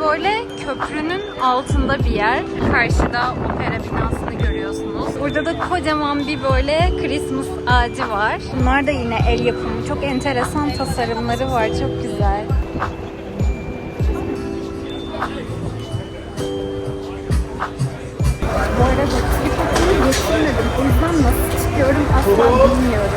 böyle köprünün altında bir yer. Karşıda opera binasını görüyorsunuz. Burada da kocaman bir böyle Christmas ağacı var. Bunlar da yine el yapımı. Çok enteresan tasarımları var. Çok güzel. Bu arada tripodunu getirmedim. O yüzden nasıl çıkıyorum asla bilmiyorum.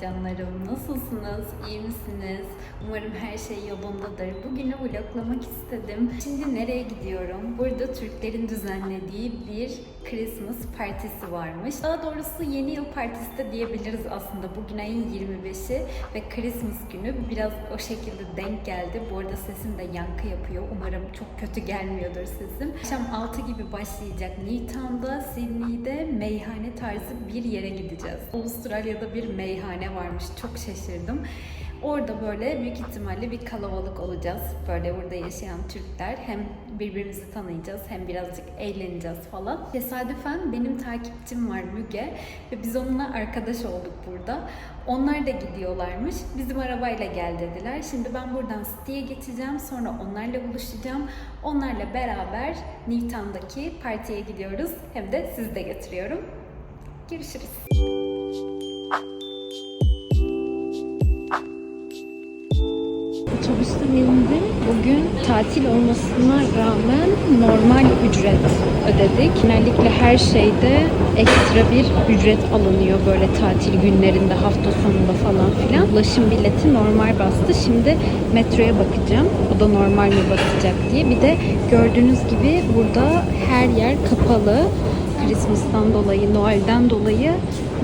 Canlarım. Nasılsınız? İyi misiniz? Umarım her şey yolundadır. Bugünü vloglamak istedim. Şimdi nereye gidiyorum? Burada Türklerin düzenlediği bir Christmas partisi varmış. Daha doğrusu yeni yıl partisi de diyebiliriz aslında. Bugün ayın 25'i ve Christmas günü biraz o şekilde denk geldi. Bu arada sesim de yankı yapıyor. Umarım çok kötü gelmiyordur sesim. Akşam 6 gibi başlayacak Newtown'da, Sydney'de meyhane tarzı bir yere gideceğiz. Avustralya'da bir meyhane varmış. Çok şaşırdım. Orada böyle büyük ihtimalle bir kalabalık olacağız. Böyle burada yaşayan Türkler. Hem birbirimizi tanıyacağız hem birazcık eğleneceğiz falan. Tesadüfen benim takipçim var Müge ve biz onunla arkadaş olduk burada. Onlar da gidiyorlarmış. Bizim arabayla gel dediler. Şimdi ben buradan City'ye geçeceğim. Sonra onlarla buluşacağım. Onlarla beraber Newtown'daki partiye gidiyoruz. Hem de sizi de götürüyorum. Görüşürüz. İndim. Bugün tatil olmasına rağmen normal ücret ödedik. Genellikle her şeyde ekstra bir ücret alınıyor böyle tatil günlerinde, hafta sonunda falan filan. Ulaşım bileti normal bastı. Şimdi metroya bakacağım. O da normal mi basacak diye. Bir de gördüğünüz gibi burada her yer kapalı. Christmas'tan dolayı, Noel'den dolayı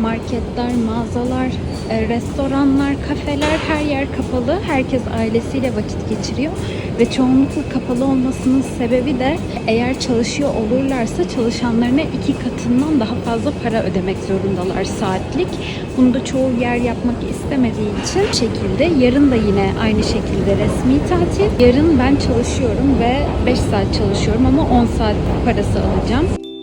marketler, mağazalar, restoranlar, kafeler her yer kapalı. Herkes ailesiyle vakit geçiriyor ve çoğunlukla kapalı olmasının sebebi de eğer çalışıyor olurlarsa çalışanlarına iki katından daha fazla para ödemek zorundalar saatlik. Bunu da çoğu yer yapmak istemediği için şekilde yarın da yine aynı şekilde resmi tatil. Yarın ben çalışıyorum ve 5 saat çalışıyorum ama 10 saat parası alacağım.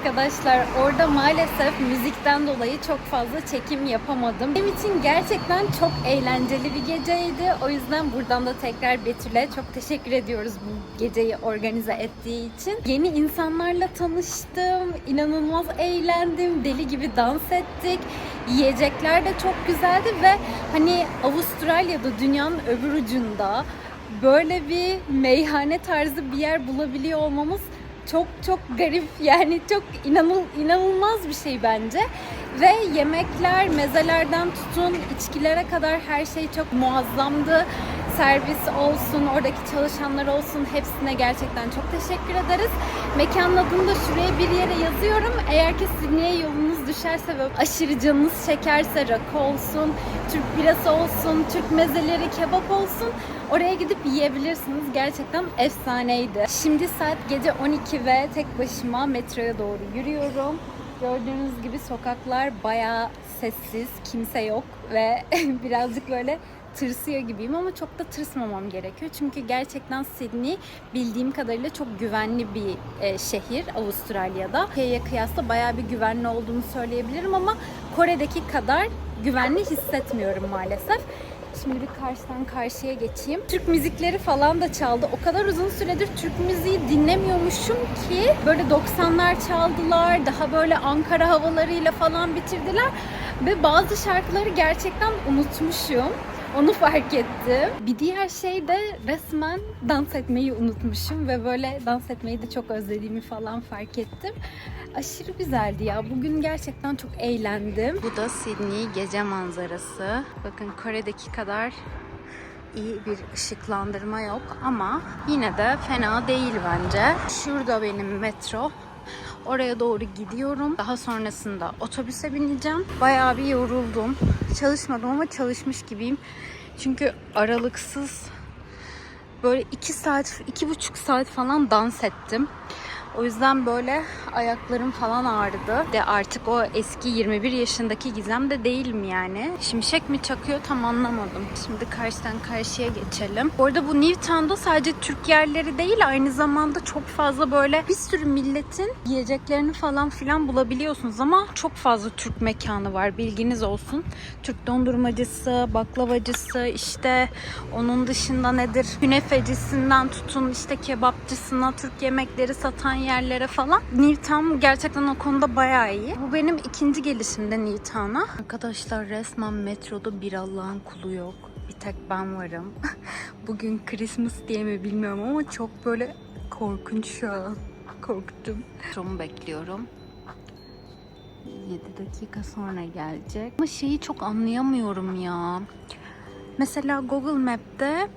Arkadaşlar orada maalesef müzikten dolayı çok fazla çekim yapamadım. Benim için gerçekten çok eğlenceli bir geceydi. O yüzden buradan da tekrar Betül'e çok teşekkür ediyoruz bu geceyi organize ettiği için. Yeni insanlarla tanıştım, inanılmaz eğlendim, deli gibi dans ettik. Yiyecekler de çok güzeldi ve hani Avustralya'da dünyanın öbür ucunda böyle bir meyhane tarzı bir yer bulabiliyor olmamız çok çok garip yani çok inanıl, inanılmaz bir şey bence. Ve yemekler, mezelerden tutun içkilere kadar her şey çok muazzamdı. Servis olsun, oradaki çalışanlar olsun hepsine gerçekten çok teşekkür ederiz. Mekanın adını da şuraya bir yere yazıyorum. Eğer ki Sydney'e yolunuz düşerse ve aşırı canınız çekerse rakı olsun, Türk birası olsun, Türk mezeleri, kebap olsun oraya gidip yiyebilirsiniz. Gerçekten efsaneydi. Şimdi saat gece 12 ve tek başıma metroya doğru yürüyorum. Gördüğünüz gibi sokaklar bayağı sessiz, kimse yok ve birazcık böyle tırsıyor gibiyim ama çok da tırsmamam gerekiyor. Çünkü gerçekten Sydney bildiğim kadarıyla çok güvenli bir e, şehir Avustralya'da. Türkiye'ye kıyasla bayağı bir güvenli olduğunu söyleyebilirim ama Kore'deki kadar güvenli hissetmiyorum maalesef. Şimdi bir karşıdan karşıya geçeyim. Türk müzikleri falan da çaldı. O kadar uzun süredir Türk müziği dinlemiyormuşum ki böyle 90'lar çaldılar. Daha böyle Ankara havalarıyla falan bitirdiler. Ve bazı şarkıları gerçekten unutmuşum. Onu fark ettim. Bir diğer şey de resmen dans etmeyi unutmuşum ve böyle dans etmeyi de çok özlediğimi falan fark ettim. Aşırı güzeldi ya. Bugün gerçekten çok eğlendim. Bu da Sydney gece manzarası. Bakın Kore'deki kadar iyi bir ışıklandırma yok ama yine de fena değil bence. Şurada benim metro. Oraya doğru gidiyorum. Daha sonrasında otobüse bineceğim. Bayağı bir yoruldum. Çalışmadım ama çalışmış gibiyim. Çünkü aralıksız böyle iki saat, iki buçuk saat falan dans ettim. O yüzden böyle ayaklarım falan ağrıdı. De artık o eski 21 yaşındaki Gizem de değil mi yani? Şimşek mi çakıyor tam anlamadım. Şimdi karşıdan karşıya geçelim. Bu arada bu Newtown'da sadece Türk yerleri değil aynı zamanda çok fazla böyle bir sürü milletin yiyeceklerini falan filan bulabiliyorsunuz ama çok fazla Türk mekanı var bilginiz olsun. Türk dondurmacısı, baklavacısı işte onun dışında nedir? Künefecisinden tutun işte kebapçısına, Türk yemekleri satan yerlere falan. Newtown gerçekten o konuda bayağı iyi. Bu benim ikinci gelişimde Newtown'a. Arkadaşlar resmen metroda bir Allah'ın kulu yok. Bir tek ben varım. Bugün Christmas diye mi bilmiyorum ama çok böyle korkunç şu an. Korktum. Metromu bekliyorum. 7 dakika sonra gelecek. Ama şeyi çok anlayamıyorum ya. Mesela Google Map'te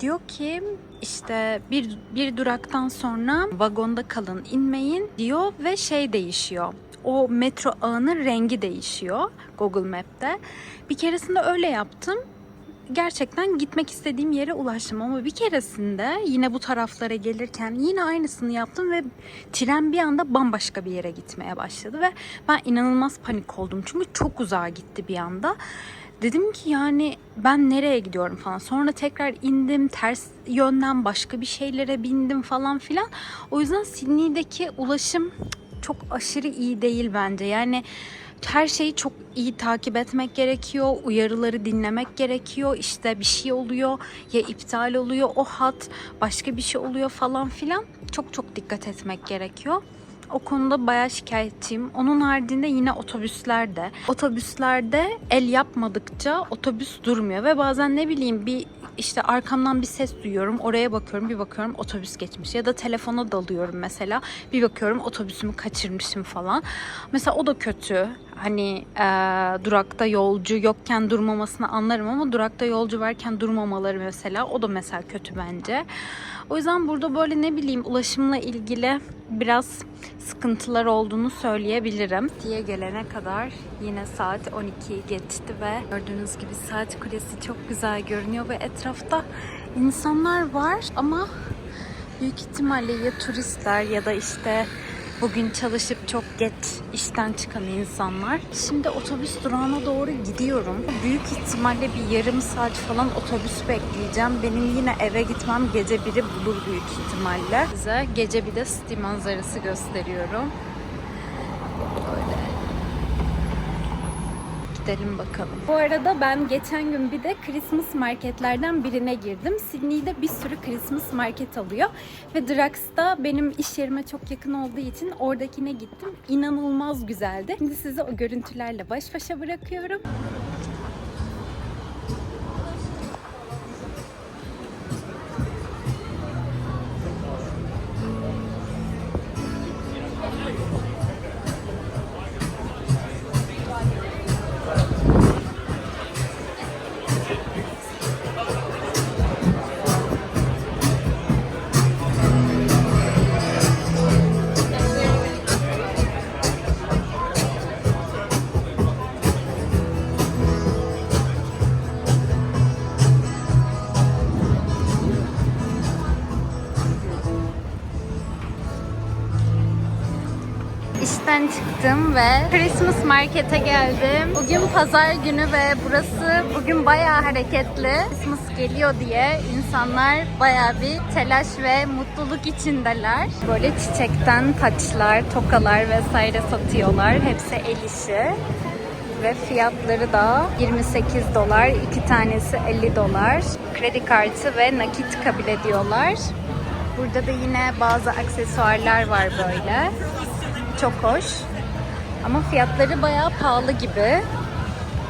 diyor ki işte bir, bir duraktan sonra vagonda kalın inmeyin diyor ve şey değişiyor. O metro ağının rengi değişiyor Google Map'te. Bir keresinde öyle yaptım. Gerçekten gitmek istediğim yere ulaştım ama bir keresinde yine bu taraflara gelirken yine aynısını yaptım ve tren bir anda bambaşka bir yere gitmeye başladı ve ben inanılmaz panik oldum çünkü çok uzağa gitti bir anda. Dedim ki yani ben nereye gidiyorum falan. Sonra tekrar indim ters yönden başka bir şeylere bindim falan filan. O yüzden Sydney'deki ulaşım çok aşırı iyi değil bence. Yani her şeyi çok iyi takip etmek gerekiyor. Uyarıları dinlemek gerekiyor. İşte bir şey oluyor ya iptal oluyor o hat başka bir şey oluyor falan filan. Çok çok dikkat etmek gerekiyor. O konuda bayağı şikayetçiyim. Onun haricinde yine otobüslerde. Otobüslerde el yapmadıkça otobüs durmuyor ve bazen ne bileyim bir işte arkamdan bir ses duyuyorum. Oraya bakıyorum, bir bakıyorum otobüs geçmiş. Ya da telefona dalıyorum mesela. Bir bakıyorum otobüsümü kaçırmışım falan. Mesela o da kötü. Hani eee, durakta yolcu yokken durmamasını anlarım ama durakta yolcu varken durmamaları mesela o da mesela kötü bence. O yüzden burada böyle ne bileyim ulaşımla ilgili biraz sıkıntılar olduğunu söyleyebilirim. Diye gelene kadar yine saat 12'yi geçti ve gördüğünüz gibi saat kulesi çok güzel görünüyor ve etrafta insanlar var ama büyük ihtimalle ya turistler ya da işte bugün çalışıp çok geç işten çıkan insanlar. Şimdi otobüs durağına doğru gidiyorum. Büyük ihtimalle bir yarım saat falan otobüs bekleyeceğim. Benim yine eve gitmem gece biri bulur büyük ihtimalle. Size gece bir de city manzarası gösteriyorum. Gidelim bakalım. Bu arada ben geçen gün bir de Christmas marketlerden birine girdim. Sydney'de bir sürü Christmas market alıyor. Ve Drax'ta benim iş yerime çok yakın olduğu için oradakine gittim. İnanılmaz güzeldi. Şimdi sizi o görüntülerle baş başa bırakıyorum. Ve Christmas Market'e geldim. Bugün pazar günü ve burası bugün bayağı hareketli. Christmas geliyor diye insanlar bayağı bir telaş ve mutluluk içindeler. Böyle çiçekten taçlar, tokalar vesaire satıyorlar. Hepsi el işi. Ve fiyatları da 28 dolar, iki tanesi 50 dolar. Kredi kartı ve nakit kabul ediyorlar. Burada da yine bazı aksesuarlar var böyle. Çok hoş. Ama fiyatları bayağı pahalı gibi.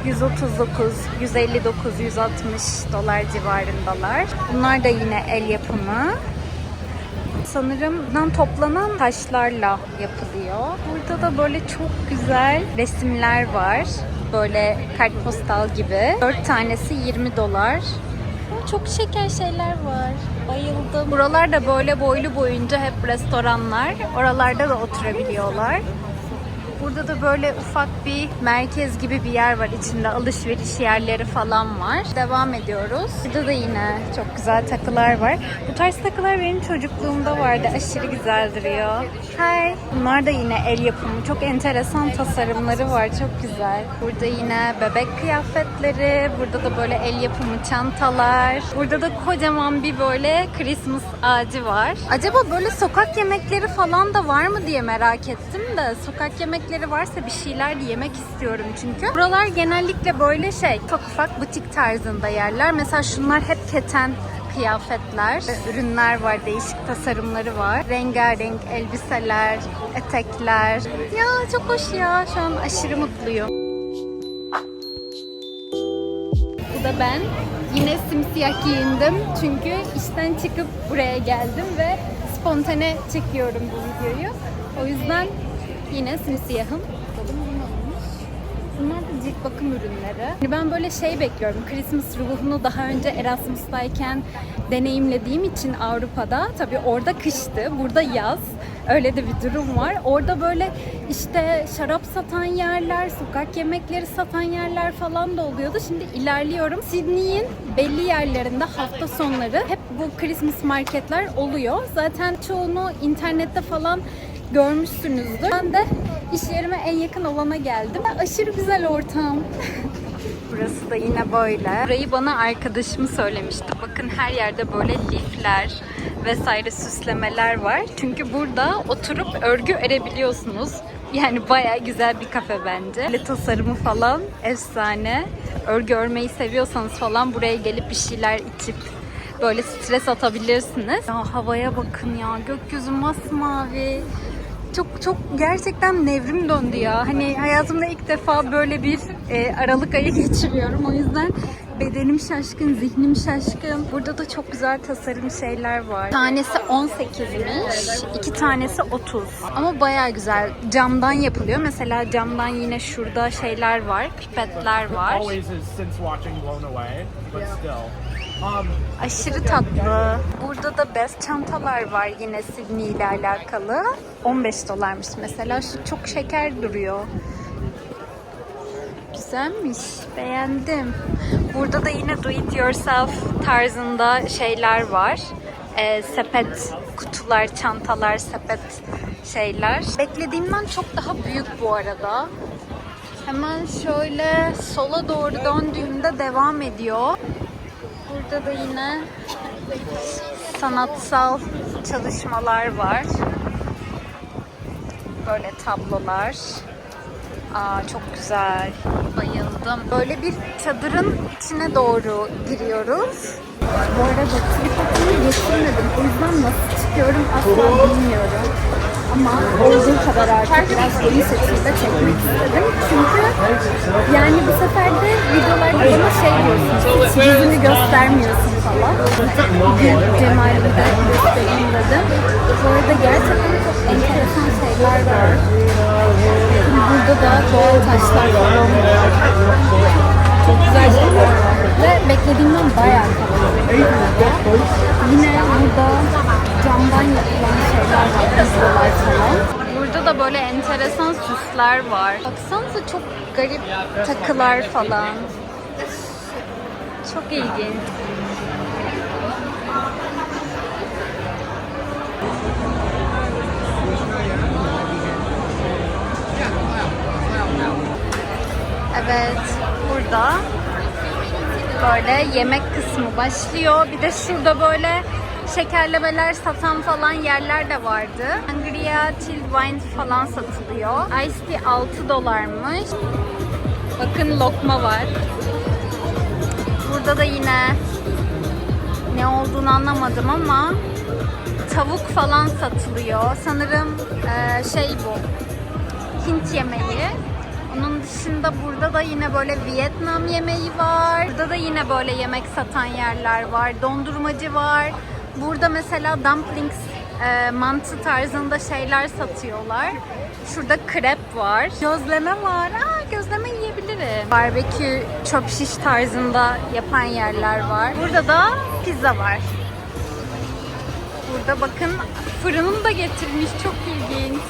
139, 159, 160 dolar civarındalar. Bunlar da yine el yapımı. Sanırım bundan toplanan taşlarla yapılıyor. Burada da böyle çok güzel resimler var. Böyle kartpostal gibi. 4 tanesi 20 dolar. Çok şeker şeyler var. Bayıldım. Buralarda böyle boylu boyunca hep restoranlar. Oralarda da oturabiliyorlar. Burada da böyle ufak bir merkez gibi bir yer var. İçinde alışveriş yerleri falan var. Devam ediyoruz. Burada da yine çok güzel takılar var. Bu tarz takılar benim çocukluğumda vardı. Aşırı güzel duruyor. Hi. Bunlar da yine el yapımı. Çok enteresan tasarımları var. Çok güzel. Burada yine bebek kıyafetleri. Burada da böyle el yapımı çantalar. Burada da kocaman bir böyle Christmas ağacı var. Acaba böyle sokak yemekleri falan da var mı diye merak ettim de sokak yemekleri varsa bir şeyler yemek istiyorum çünkü. Buralar genellikle böyle şey ufak ufak butik tarzında yerler. Mesela şunlar hep keten kıyafetler, ürünler var, değişik tasarımları var. Rengarenk elbiseler, etekler. Ya çok hoş ya. Şu an aşırı mutluyum. Bu da ben. Yine simsiyah giyindim çünkü işten çıkıp buraya geldim ve spontane çekiyorum bu videoyu. O yüzden yine simsiyahım. Bakalım bu ne olmuş? Bunlar da cilt bakım ürünleri. Yani Ben böyle şey bekliyorum. Christmas ruhunu daha önce Erasmus'tayken deneyimlediğim için Avrupa'da. Tabii orada kıştı, burada yaz. Öyle de bir durum var. Orada böyle işte şarap satan yerler, sokak yemekleri satan yerler falan da oluyordu. Şimdi ilerliyorum. Sydney'in belli yerlerinde hafta sonları hep bu Christmas marketler oluyor. Zaten çoğunu internette falan görmüşsünüzdür. Ben de iş yerime en yakın olana geldim. Aşırı güzel ortam. Burası da yine böyle. Burayı bana arkadaşım söylemişti. Bakın her yerde böyle lifler vesaire süslemeler var. Çünkü burada oturup örgü örebiliyorsunuz. Yani bayağı güzel bir kafe bence. Böyle tasarımı falan efsane. Örgü örmeyi seviyorsanız falan buraya gelip bir şeyler içip böyle stres atabilirsiniz. Ya havaya bakın ya. Gökyüzü masmavi. Çok çok gerçekten nevrim döndü ya. Hani hayatımda ilk defa böyle bir e, Aralık ayı geçiriyorum. O yüzden bedenim şaşkın, zihnim şaşkın. Burada da çok güzel tasarım şeyler var. Tanesi 18'miş, iki tanesi 30. Ama baya güzel. Camdan yapılıyor. Mesela camdan yine şurada şeyler var, pipetler var. Aşırı tatlı. Burada da best çantalar var yine Sydney ile alakalı. 15 dolarmış mesela. Şu çok şeker duruyor. Güzelmiş. Beğendim. Burada da yine do it yourself tarzında şeyler var. Ee, sepet kutular, çantalar, sepet şeyler. Beklediğimden çok daha büyük bu arada. Hemen şöyle sola doğru döndüğümde devam ediyor. Burada da yine sanatsal çalışmalar var. Böyle tablolar. Aa çok güzel. Bayıldım. Böyle bir çadırın içine doğru giriyoruz. Bu arada tripod'umu getirmedim. O yüzden nasıl çıkıyorum asla bilmiyorum. Ama olduğu kadar artık biraz geniş açıyla çekmek istedim. Çünkü yani bu sefer de videolarda bana şey diyorsun, hiç yüzünü göstermiyorsun falan. Gül cemalini de göstereyim dedim. Bu arada gerçekten çok enteresan şeyler var. Burada da doğal taşlar falan var. Çok güzel şeyler var. Ve beklediğimden bayağı kalabalık. Yine burada camdan yapılan şeyler var, pizzalar falan. Burada da böyle enteresan süsler var. Baksanıza çok garip takılar falan. Çok ilginç. Evet, burada böyle yemek kısmı başlıyor. Bir de şurada böyle şekerlemeler satan falan yerler de vardı. Sangria, chilled wine falan satılıyor. Ice tea 6 dolarmış. Bakın lokma var. Burada da yine ne olduğunu anlamadım ama tavuk falan satılıyor. Sanırım eee, şey bu. Hint yemeği. Onun dışında burada da yine böyle Vietnam yemeği var. Burada da yine böyle yemek satan yerler var. Dondurmacı var. Burada mesela dumplings e, mantı tarzında şeyler satıyorlar. Şurada krep var. Gözleme var. Aa, gözleme yiyebilirim. Barbekü çöp şiş tarzında yapan yerler var. Burada da pizza var. Burada bakın fırınını da getirmiş. Çok ilginç.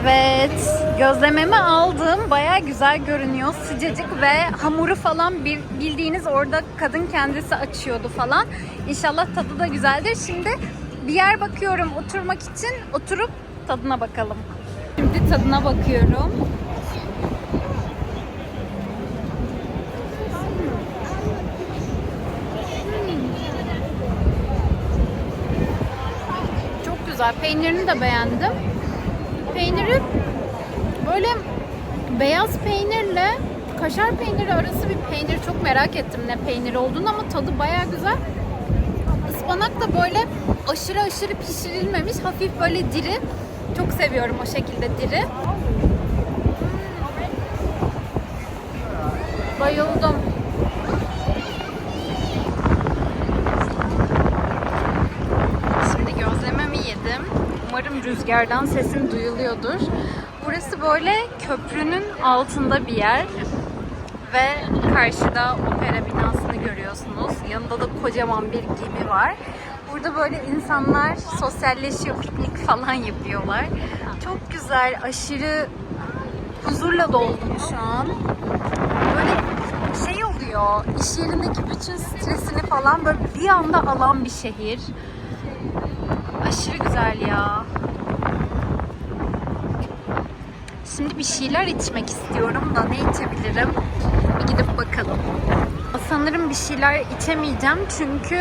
Evet, gözlememi aldım. Baya güzel görünüyor. Sıcacık ve hamuru falan bir, bildiğiniz orada kadın kendisi açıyordu falan. İnşallah tadı da güzeldir. Şimdi bir yer bakıyorum oturmak için. Oturup tadına bakalım. Şimdi tadına bakıyorum. Çok güzel. Peynirini de beğendim. Peyniri böyle beyaz peynirle kaşar peyniri arası bir peynir. Çok merak ettim ne peynir olduğunu ama tadı baya güzel. Ispanak da böyle aşırı aşırı pişirilmemiş. Hafif böyle diri. Çok seviyorum o şekilde diri. Bayıldım. Şimdi gözlememi yedim. Umarım rüzgardan sesim duyuluyordur. Burası böyle köprünün altında bir yer. Ve karşıda opera binasını görüyorsunuz. Yanında da kocaman bir gemi var. Burada böyle insanlar sosyalleşiyor, piknik falan yapıyorlar. Çok güzel, aşırı huzurla doldum şu an. Böyle şey oluyor, iş yerindeki bütün stresini falan böyle bir anda alan bir şehir. Aşırı güzel ya. Şimdi bir şeyler içmek istiyorum da ne içebilirim? Bir gidip bakalım. Sanırım bir şeyler içemeyeceğim çünkü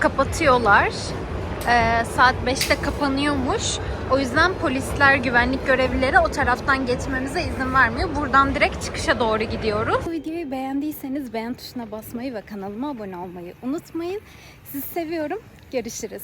kapatıyorlar. Ee, saat 5'te kapanıyormuş. O yüzden polisler, güvenlik görevlileri o taraftan geçmemize izin vermiyor. Buradan direkt çıkışa doğru gidiyoruz. Bu videoyu beğendiyseniz beğen tuşuna basmayı ve kanalıma abone olmayı unutmayın. Sizi seviyorum. Görüşürüz.